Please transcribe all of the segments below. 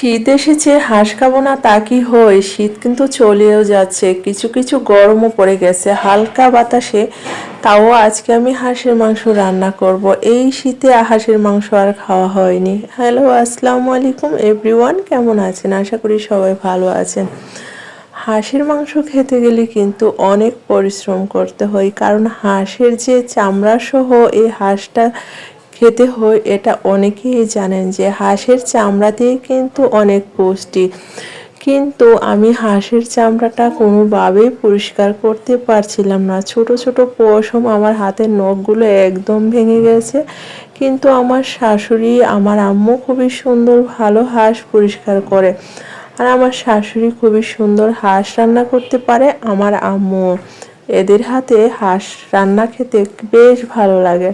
শীত এসেছে, হাঁস খাব না তা কি হয়? শীত কিন্তু চলেও যাচ্ছে, কিছু কিছু গরমও পড়ে গেছে, হালকা বাতাসে। তাও আজকে আমি হাঁসের মাংস রান্না করব। এই শীতে হাঁসের মাংস আর খাওয়া হয়নি। হ্যালো আসসালামু আলাইকুম এভরিওয়ান কেমন আছেন? আশা করি সবাই ভালো আছেন। হাঁসের মাংস খেতে গেলে কিন্তু অনেক পরিশ্রম করতে হয়, কারণ হাঁসের যে চামড়া সহ এই হাঁসটা খেতে হয়, এটা অনেকেই জানেন যে হাঁসের চামড়াতেই কিন্তু অনেক পুষ্টি। কিন্তু আমি হাঁসের চামড়াটা কোনোভাবেই পরিষ্কার করতে পারছিলাম না। ছোট ছোট পশম আমার হাতের নখগুলো একদম ভেঙে গেছে। কিন্তু আমার শাশুড়ি, আমার আম্মু খুবই সুন্দর, ভালো হাঁস পরিষ্কার করে। আর আমার শাশুড়ি খুবই সুন্দর হাঁস রান্না করতে পারে, আমার আম্মু এদের হাতে হাঁস রান্না খেতে বেশ ভালো লাগে।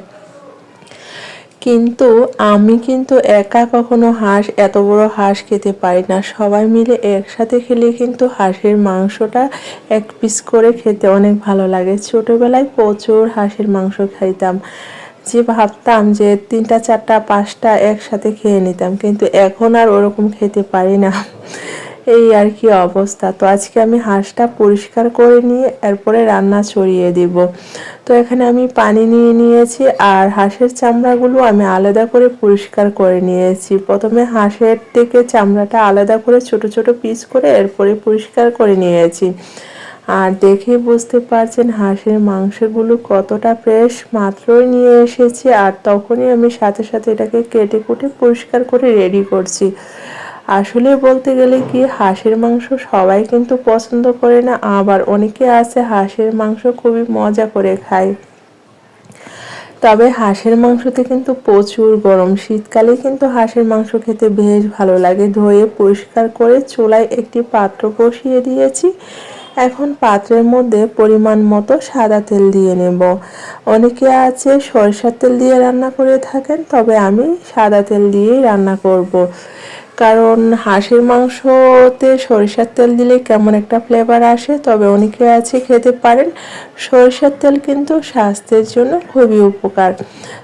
কিন্তু আমি কিন্তু একা কখনো হাঁস, এত বড় হাঁস খেতে পারি না। সবাই মিলে একসাথে খেলে কিন্তু হাঁসের মাংসটা এক পিস করে খেতে অনেক ভালো লাগে। ছোটোবেলায় প্রচুর হাঁসের মাংস খাইতাম। যে ভাবতাম যে তিনটা, চারটা, পাঁচটা একসাথে খেয়ে নিতাম, কিন্তু এখন আর ওরকম খেতে পারি না। এই আর কি অবস্থা। তো আজকে আমি হাঁসটা পরিষ্কার করে নিয়ে এরপরে রান্না ছড়িয়ে দিব। তো এখানে আমি পানি নিয়ে নিয়েছি আর হাঁসের চামড়াগুলো আমি আলাদা করে পরিষ্কার করে নিয়েছি। প্রথমে হাঁসের থেকে চামড়াটা আলাদা করে ছোট ছোট পিস করে এরপরে পরিষ্কার করে নিয়েছি। আর দেখে বুঝতে পারছেন হাঁসের মাংসগুলো কতটা ফ্রেশ মাত্রই নিয়ে এসেছি আর তখনই আমি সাথে সাথে এটাকে কেটে কুটে পরিষ্কার করে রেডি করছি। আসলে বলতে গেলে কি, হাঁসের মাংস সবাই কিন্তু পছন্দ করে না, আবার অনেকে আছে হাঁসের মাংস খুবই মজা করে খায়। তবে হাঁসের মাংসতে কিন্তু প্রচুর গরম। শীতকালে কিন্তু হাঁসের মাংস খেতে বেশ ভালো লাগে। ধুয়ে পরিষ্কার করে চুলায় একটি পাত্র বসিয়ে দিয়েছি। এখন পাত্রের মধ্যে পরিমাণ মতো সাদা তেল দিয়ে নেব। অনেকে আছে সরিষার তেল দিয়ে রান্না করে থাকেন, তবে আমি সাদা তেল দিয়েই রান্না করব। কারণ হাঁসের মাংসতে সরিষার তেল দিলে কেমন একটা ফ্লেভার আসে, তবে অনেকে আছে খেতে পারেন। সরিষার তেল কিন্তু স্বাস্থ্যের জন্য খুবই উপকার।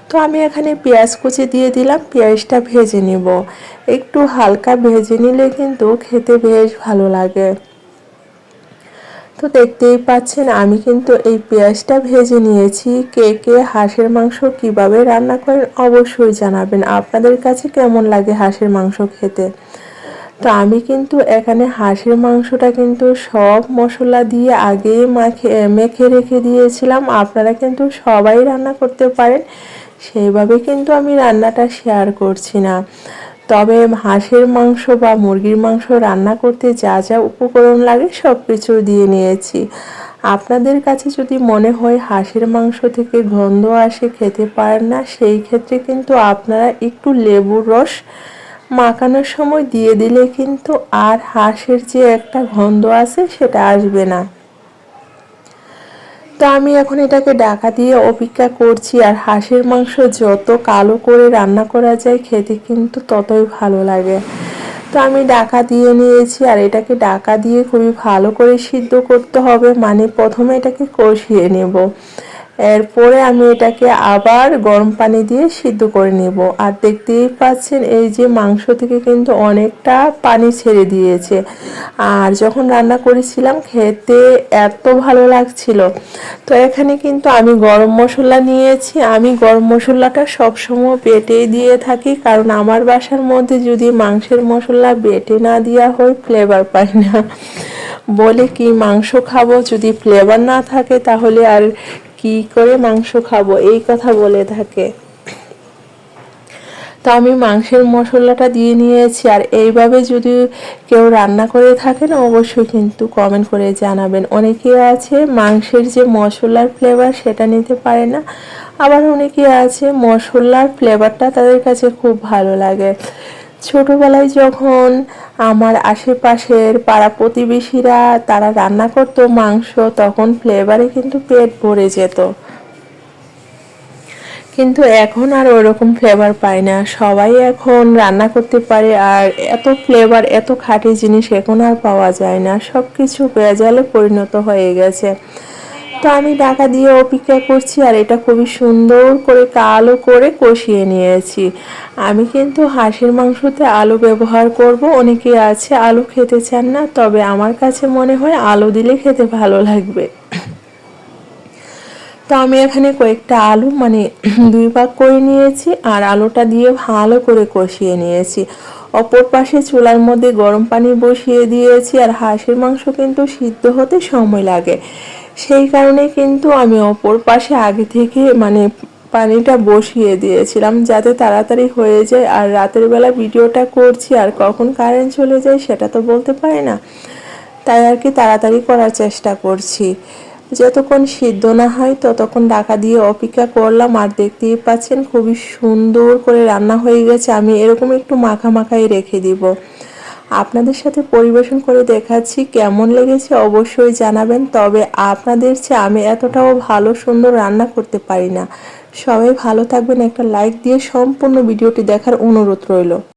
তো আমি এখানে পেঁয়াজ কুচি দিয়ে দিলাম, পেঁয়াজটা ভেজে নিব। একটু হালকা ভেজে নিলে কিন্তু খেতে বেশ ভালো লাগে। তো দেখতেই পাচ্ছেন, আমি কিন্তু এই পেঁয়াজটা ভেজে নিয়েছি। কে কে হাঁসের মাংস কীভাবে রান্না করেন অবশ্যই জানাবেন। আপনাদের কাছে কেমন লাগে হাঁসের মাংস খেতে? তো আমি কিন্তু এখানে হাঁসের মাংসটা কিন্তু সব মশলা দিয়ে আগে মাখে মেখে রেখে দিয়েছিলাম। আপনারা কিন্তু সবাই রান্না করতে পারেন। সেইভাবে কিন্তু আমি রান্নাটা শেয়ার করছি না। তবে হাঁসের মাংস বা মুরগির মাংস রান্না করতে যা যা উপকরণ লাগে সব কিছু দিয়ে নিয়েছি। আপনাদের কাছে যদি মনে হয় হাঁসের মাংস থেকে গন্ধ আসে, খেতে পারেন না, সেই ক্ষেত্রে কিন্তু আপনারা একটু লেবুর রস মাখানোর সময় দিয়ে দিলে কিন্তু আর হাঁসের যে একটা গন্ধ আছে সেটা আসবে না। তো আমি এখন এটাকে ডাকা দিয়ে অপেক্ষা করছি আর হাঁসের মাংস যত কালো করে রান্না করা যায় খেতে কিন্তু ততই ভালো লাগে। তো আমি ডাকা দিয়ে নিয়েছি আর এটাকে ডাকা দিয়ে খুবই ভালো করে সিদ্ধ করতে হবে। মানে প্রথমে এটাকে কষিয়ে নেব। এরপরে আমি এটাকে আবার গরম পানি দিয়ে সিদ্ধ করে নেব। আর দেখতেই পাচ্ছেন, এই যে মাংস থেকে কিন্তু অনেকটা পানি ছেড়ে দিয়েছে। আর যখন রান্না করেছিলাম, খেতে এত ভালো লাগছিল। তো এখানে কিন্তু আমি গরম মশলা নিয়েছি। আমি গরম মশলাটা সবসময় বেটে দিয়ে থাকি, কারণ আমার বাসার মধ্যে যদি মাংসের মশলা বেটে না দেওয়া হয় ফ্লেভার পাই না। বলে কি, মাংস খাব যদি ফ্লেভার না থাকে, তাহলে আর কি করে মাংস খাব? এই কথা বলে থাকে। তো আমি মাংসের মশলাটা দিয়ে নিয়েছি। আর এইভাবে যদি কেউ রান্না করে থাকেন, অবশ্যই কিন্তু কমেন্ট করে জানাবেন। অনেকে আছে মাংসের যে মশলার ফ্লেভার সেটা নিতে পারে না। আবার অনেকে আছে মশলার ফ্লেভারটা তাদের কাছে খুব ভালো লাগে। ছোটবেলায় যখন আমার আশেপাশের পাড়া প্রতিবেশীরা তারা রান্না করতো মাংস, তখন ফ্লেভারে কিন্তু পেট ভরে যেত। কিন্তু এখন আর ওরকম ফ্লেভার পায় না। সবাই এখন রান্না করতে পারে আর এত ফ্লেভার এত খাঁটি জিনিস এখন আর পাওয়া যায় না। সব কিছু বেজালে পরিণত হয়ে গেছে। তো আমি ঢাকা দিয়ে অপেক্ষা করছি আর এটা খুবই সুন্দর করে কালো করে কষিয়ে নিয়েছি। আমি কিন্তু হাঁসের মাংসতে আলু ব্যবহার করব। অনেকে আছে আলু খেতে চান না, তবে আমার কাছে মনে হয় আলু দিলে খেতে ভালো লাগবে। তো আমি এখানে কয়েকটা আলু মানে দুই ভাগ করে নিয়েছি আর আলুটা দিয়ে ভালো করে কষিয়ে নিয়েছি। অপর পাশে চুলার মধ্যে গরম পানি বসিয়ে দিয়েছি আর হাঁসের মাংস কিন্তু সিদ্ধ হতে সময় লাগে। সেই কারণে কিন্তু আমি অপর পাশে আগে থেকে মানে পানিটা বসিয়ে দিয়েছিলাম যাতে তাড়াতাড়ি হয়ে যায়। আর রাতের বেলা ভিডিওটা করছি, আর কখন কারেন্ট চলে যায় সেটা তো বলতে পারি না। তাই আর কি তাড়াতাড়ি করার চেষ্টা করছি। যতক্ষণ সিদ্ধ না হয় ততক্ষণ ঢাকা দিয়ে অপেক্ষা করলাম, আর দেখতেই পাচ্ছেন খুবই সুন্দর করে রান্না হয়ে গেছে। আমি এরকম একটু মাখা মাখাই রেখে দিব। আপনাদের সাথে পরিবেশন করে দেখাচ্ছি কেমন লেগেছে অবশ্যই জানাবেন, তবে আপনাদের চেয়ে আমি এতটাও ভালো সুন্দর রান্না করতে পারি না। সবাই ভালো থাকবেন, একটা লাইক দিয়ে সম্পূর্ণ ভিডিওটি দেখার অনুরোধ রইল।